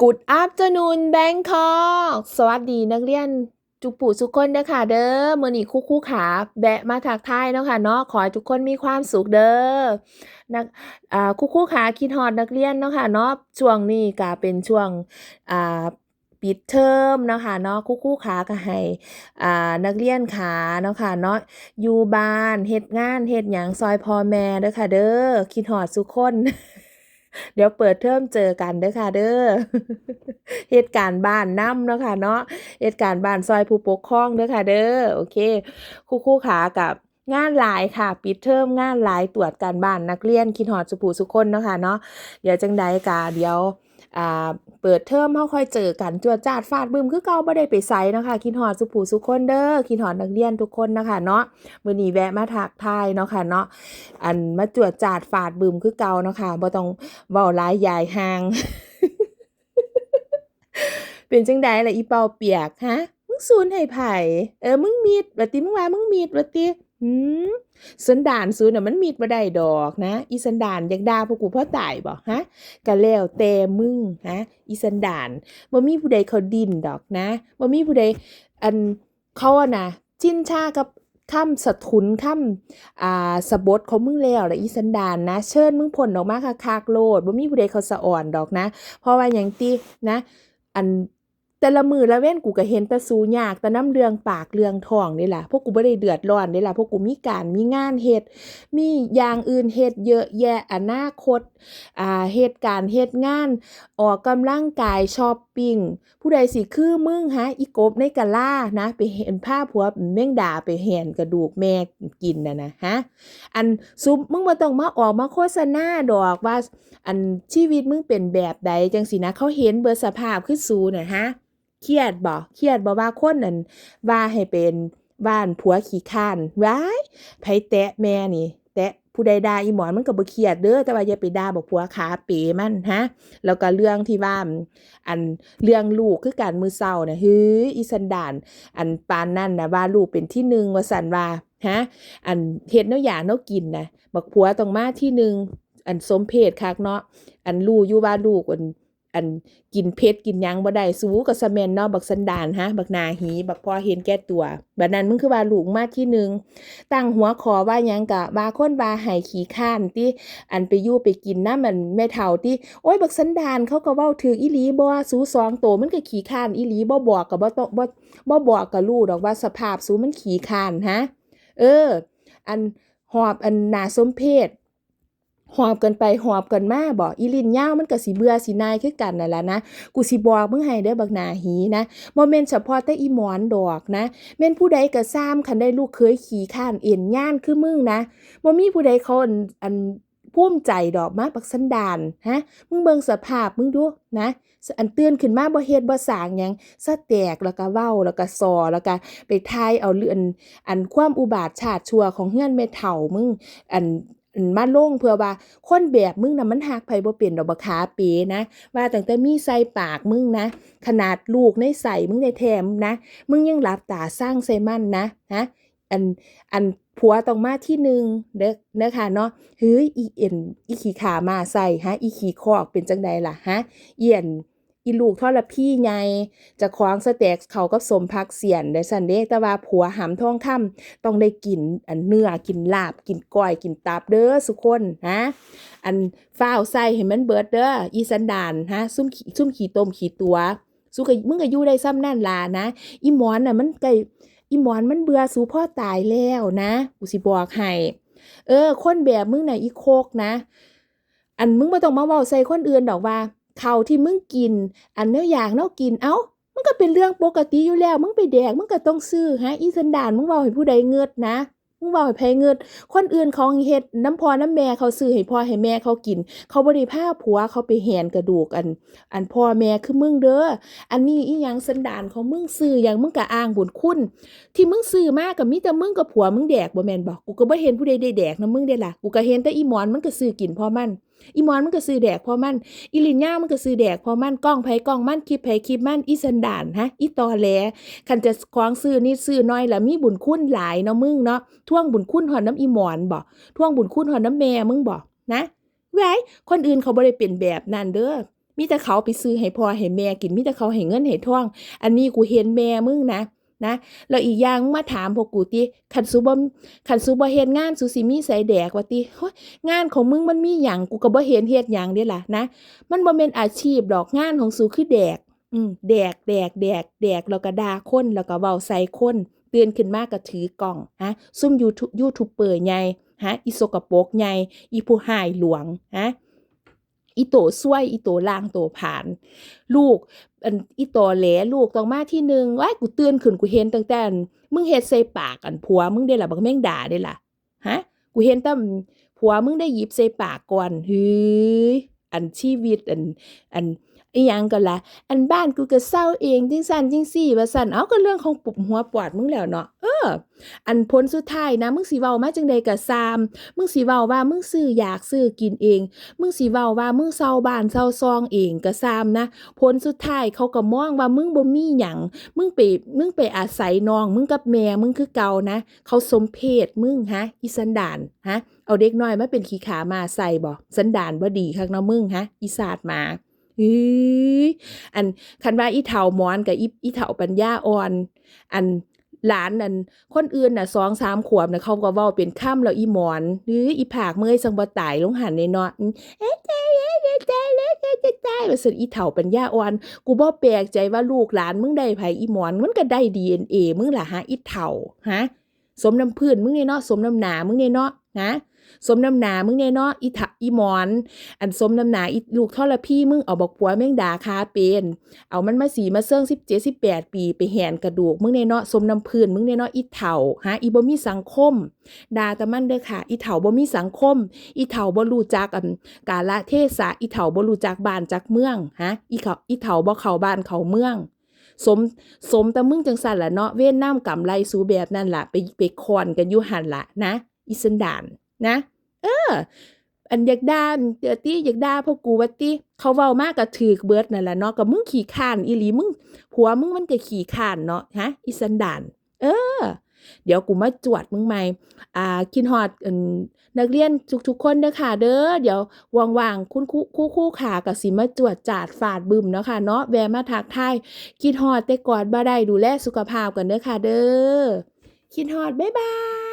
Good afternoon Bangkok สวัสดีนักเรียนจุกปู่ทุกคนเด้อค่ะเด้อมื้อนี้ครูครูขาแบะมาทักทายเนาะค่ะเนาะขอให้ทุกคนมีความสุขเด้อนักอ่าครูครูขาคิดฮอดนักเรียนเนาะค่ะเนาะช่วงนี้ก็เป็นช่วงอ่าปิดเทอมเนาะค่ะเนาะครูครูขาก็ให้อ่านักเรียนขาเนาะค่ะเนาะอยู่บ้านเฮ็ดงานเฮ็ดหยังซอยพ่อแม่เด้อค่ะเด้อคิดฮอดทุกคน เดี๋ยวเปิดเทอมเจอกันเด้อค่ะเด้อเหตุการณ์บ้านน้ำเนาะค่ะเนาะเหตุการณ์บ้านซอยผู้ปกครองเด้อค่ะเด้อโอเคคู่คู่ขากับงานหลายค่ะ ปิดเทอมงานหลายตรวจการบ้านนักเรียนคิดหอดสุผูสุคนเนาะค่ะเนาะเดี๋ยวจังใดกาเดี๋ยว อ่าเปิดเทอมเฮาค่อยเจอกันจวดจาดฟาดบึมคือเก่าบ่ได้ไปไสนะคะคิดฮอดสุผู้สุคนเด้อคิดฮอดนักเรียนทุกคนนะคะเนาะมื้อนี้แวะมาทักทายเนาะค่ะเนาะอันมาจวดจาดฟาดบึมคือเก่าเนาะค่ะบ่ต้องเว้าหลายยายห่างเป็นจังใดล่ะอีเปาเปียกฮะมึงซูนให้ไผเออมึงมีดว่าติมึงว่ามึงมีดว่าติ หืมสันดานซูนน่ะมันมีดบ่ได้ดอกนะ อีสันดานอยากด่าพวกกูเพราะตายบ่ฮะก็แล้วแต่มึงฮะอีสันดานบ่มีผู้ใดเขาดินดอกนะบ่มีผู้ใดอันเขาอะนะชินชากับคำสะทุนคำอ่าสะบดของมึงแล้วละอีสันดานนะ เชิญมึงพ่นออกมาคักๆโลดบ่มีผู้ใดเขาสะอ่อนดอกนะ เพราะว่าหยังตินะ อัน แต่ละมือละเว้นกูก็เห็นแต่สูยากแต่น้ำเรืองปากเรืองทองนี่แหละพวกกูบ่ได้เดือดร้อนนี่แหละพวกกูมีการมีงานเฮ็ดมีอย่างอื่นเฮ็ดเยอะแยะอนาคตอ่าเหตุการณ์เฮ็ดงาน ออกกำลังกายชอปปิ้งผู้ใดสิคือมึงฮะอีกบในกะล่านะ ไปเห็นผ้าผัวแม่งด่าไปแห่นกระดูกแม่กินนะนะฮะอันซุปมึงบ่ต้องมาออกมาโฆษณาดอกว่า อันชีวิตมึงเป็นแบบใดจังสินะเขาเห็นเบิดสภาพคือสูนะฮะ เครียดบ่เครียดบ่ว่าคนนั่นว่าให้เป็นบ้านผัวขี้ข้านว้ายไผแตะแม่นี่ แตะผู้ใดด่าอีหมอนมันก็บ่เครียดเด้อแต่ว่าอย่าไปด่าบอกผัวขาเป๋มันฮะ แล้วก็เรื่องที่ว่าอันเรื่องลูกคือการมือเศร้าน่ะเฮ้ยอีสันดาน อันปานนั่นน่ะว่าลูกเป็นที่หนึ่งว่าสันว่าฮะ อันเฮ็ดแนวอยางแนวกินน่ะบักผัวต้องมาที่หนึ่งอันสมเพศคักเนาะอันรู้อยู่ว่าลูกอัน อันกินเผ็ดกินยังบ่ได้สู้กับสแมนเนาะบักสันดานฮะ บักนาหี บักพอเห็นแก่ตัวบัดนั้นมึงคือว่าลูกมาที่หนึ่งตั้งหัวขอว่ายังกะว่าคนว่าให้ขี้ข้านติอันไปยู่ไปกินน้ำมันแม่เฒ่าติโอ้ยบักสันดานเขาก็เว้าถืออีหลีบ่สู้สองโตมันก็ขี้ข้านอีหลีบ่บอกก็บ่ต้องบ่บ่บอกก็รู้ดอกว่าสภาพสู้มันขี้ข้านฮะเออ อันหอบอันนาสมเพศ หอบกันไปหอบกันมาบ่อีลินยาวมันก็สิเบื่อสินายคือกันนั่นแหละนะกูสิบอกมึงให้เด้อบักหนาหีนะบ่แม่นเฉพาะแต่อีหมอนดอกนะแม่นผู้ใดก็ซ้ำคันได้ลูกเคยขี่ข้านเอ็นย่านคือมึงนะบ่มีผู้ใดเขาอันอันภูมิใจดอกมาบักสันดานฮะมึงเบิงสภาพมึงดูนะอันเตื่นขึ้นมาบ่เฮ็ดบ่สร้างหยังสะแตกแล้วก็เว้าแล้วก็ซอแล้วก็ไปทายเอาเรื่องอันความอุบาทชาติชั่วของเฮือนแม่เฒ่ามึงอัน มาลงเพื่อว่าคนแบบมึงน่ะมันหักไผบ่เป็นดอกบักขาเป๋นะ ว่าตั้งแต่มีใส่ปากมึงนะ ขนาดลูกในใส่มึงได้แถมนะ มึงยังหลับตาสร้างใส่มันนะฮะอันอันผัวต้องมาที่หนึ่งเด้อเด้อค่ะเนาะเฮ้ยอีเอ็นอีขี่ขามาใส่ฮะอีขี่คอกเป็นจังใดล่ะฮะเอียน อีลูกทอดละพี่ไงจะคว้างสแต็กเขากับสมพักเสียนได้สันเด้แต่ว่าผัวหำทองคำต้องได้กินอันเนื้อกินลาบกินก้อยกินตับเด้อสุคนฮะอันฟ้าวใส่ให้มันเบิดเด้ออีสันดานฮะซุ่มขี้ซุ่มขี้ต้มขี้ตัวสู้กับมึงก็อยู่ได้ซ้ำนั่นล่ะนะอีหมอนน่ะมันไกอีหมอนมันเบื่อสู่พ่อตายแล้วนะกูสิบอกให้เออ คนแบบมึงน่ะอีโคกนะ อันมึงบ่ต้องมาเว้าใส่คนอื่นดอกว่า เขาที่มึงกิน อันแนวอย่างเนากินเอ้ามันก็เป็นเรื่องปกติอยู่แล้ว มึงไปแดกมึงก็ต้องซื้อฮะอีสันดานมึงเว้าให้ผู้ใดเงิดนะมึงเว้าให้ไผเงิดคนอื่นเขาเฮ็ดน้ำพอน้ำแม่เขาซื้อให้พ่อให้แม่เขากิน เขาบ่ได้พาผัวเขาไปแหนกระดูกอัน อันพ่อแม่คือมึงเด้ออันนี้อีหยังสันดานของมึงซื้อหยังมึงก็อ้างบุญคุณ ที่มึงซื้อมาก็มีแต่มึงกับผัวมึงแดกบ่แมนบ่กูก็บ่เห็นผู้ใดได้แดกนะมึงได้ล่ะกูก็เห็นแต่อีหมอนมันก็ซื้อกินพ่อมัน อีมอนมันก็ซื้อแดกพอมันอีลินย่ามันก็ซื้อแดกพอมันกล้องไผกล้องมันคลิปไผคลิปมันอีสันดานฮะอีตอแหลคันจะคว้างซื้อนี่ซื้อน้อยละมีบุญคุณหลายเนาะมึงเนาะท่วงบุญคุณหอนน้ำอีมอนบ่ท่วงบุญคุณหอนน้ำแม่มึงบ่นะไว้ยคนอื่นเขาบ่ได้เป็นแบบนั้นเด้อมีแต่เขาไปซื้อให้พ่อให้แม่กินมีแต่เขาให้เงินให้ท่อง อันนี้กูเห็นแม่มึงนะ นะแล้วอีกอย่างมาถามพวกกูติคันสูบ่คันสูบ่เฮ็ดงานสูสิมีไสแดกว่าติงานของมึงมันมีหยังกูก็บ่เห็นเฮ็ดหยังเด้ล่ะนะ มันบ่แม่นอาชีพดอกงานของสูคือแดก อืมแดกแดกแดกแดกแล้วก็ด่าคนแล้วก็เว้าใส่คนเตื่นขึ้นมาก็ถือกล้องฮะซุ่มยูทูยูทูบเบอร์ใหญ่ฮะอีสกปรกใหญ่อีผู้หายหลวงฮะ อีโตซวยอีโตล่างโตผ่าน ลูกอันอีโตแหลลูกต้องมาที่หนึ่งว้ายกูตื่นขึ้นกูเห็นตั้งแต่มึงเฮ็ดใส่ปากอันผัวมึงได้ล่ะบักแม่งด่าได้ล่ะฮะกูเห็นแต่ผัวมึงได้หยิบใส่ปากก่อนเฮ้ย อันชีวิตอันอันอีหยังก็ละอันบ้านกูก็เศร้าเองจังซั่นจังซี่ว่าซั่นเอาก็เรื่องของปุบหัวปวดมึงแล้วเนาะเออ อันผลสุดท้ายนะมึงสิเว้ามาจังใดก็ซาม มึงสิเว้าว่ามึงซื้ออยากซื้อกินเอง มึงสิเว้าว่ามึงเซาบ้านเซาซองเองก็ซามนะผลสุดท้ายเขาก็มองว่ามึงบ่มีหยังมึงไปมึงไปอาศัยน้อง มึงกับแม่มึงคือเก่านะ เขาสมเพศมึงฮะ อีสันดานฮะ เอาเด็กน้อยมาเป็นขี้ขามาใส่บ่สันดานบ่ดีคักเนาะมึงฮะ อีศาสตร์หมาเฮ้ยอันคันว่าอีเฒ่าหมอนกับอีอีเฒ่าปัญญาอ่อน อันหลานนั่นคนอื่นน่ะสองสามขวบน่ะเขาก็เว้าเป็นค่ำแล้วอีหมอนหรืออีผากเมื่อยสังบ่ตายลงหันในเนาะอืมเอ๊ะใจเอ๊ะใจใจเอ๊ะใจใจใจว่าซั่นอีเฒ่าปัญญาอ่อน กูบ่แปลกใจว่าลูกหลานมึงได้ไผอีหมอนมันก็ได้ DNA มึงล่ะฮะอีเฒ่าฮะสมน้ำพื้นมึงเนี่ยเนาะสมน้ำหนามึงเนี่ยเนาะนะ สมน้ำหนามึงเนี่ยเนาะอีถะอีมอน อันสมน้ำหนาอีลูกทรพี่มึงเอาบอกปัวแม่งด่าคาเป็นเอามันมาสีมาเซิงสิบเจ็ดสิบแปดปีไปแหนกระดูกมึงเนี่ยเนาะสมน้ำพื้นมึงเนี่ยเนาะอีเถ่าฮะอีบ่มีสังคมด่าแต่มันเด้อค่ะ อีเถ่าบ่มีสังคม อีเถ่าบ่รู้จักอันกาละเทศะอีเถ่าบ่รู้จักบ้านจักเมืองฮะอีเขาอีเถ่าบ่เข้าบ้านเข้าเมืองสมสมแต่มึงจังสันละเนาะเว้นน้ำกำไรสูแบบนั่นละไปไปคอนกันอยู่หันละนะอีสันดาน นะ เออ อันอยากด่าเดี๋ยวติอยากด่าพวกกูว่าติเขาเว้ามากก็ถือเบิร์ดนั่นแหละเนาะก็มึงขี่ข้านอีหลีมึงผัวมึงมันก็ขี่ข้านเนาะฮะอีสันดานเออ เดี๋ยวกูมาจวดมึงใหม่ อ่าคินฮอดนักเรียนทุกๆคนเด้อค่ะ เด้อ เดี๋ยวว่างๆคุณครูครูครูขากับสิมาจวดจาดฝาดบึมเนาะค่ะเนาะแวะมาทักทายคิดฮอดแต่กอดบ่ได้ดูแลสุขภาพกันเด้อค่ะ เด้อคิดฮอดบ๊ายบาย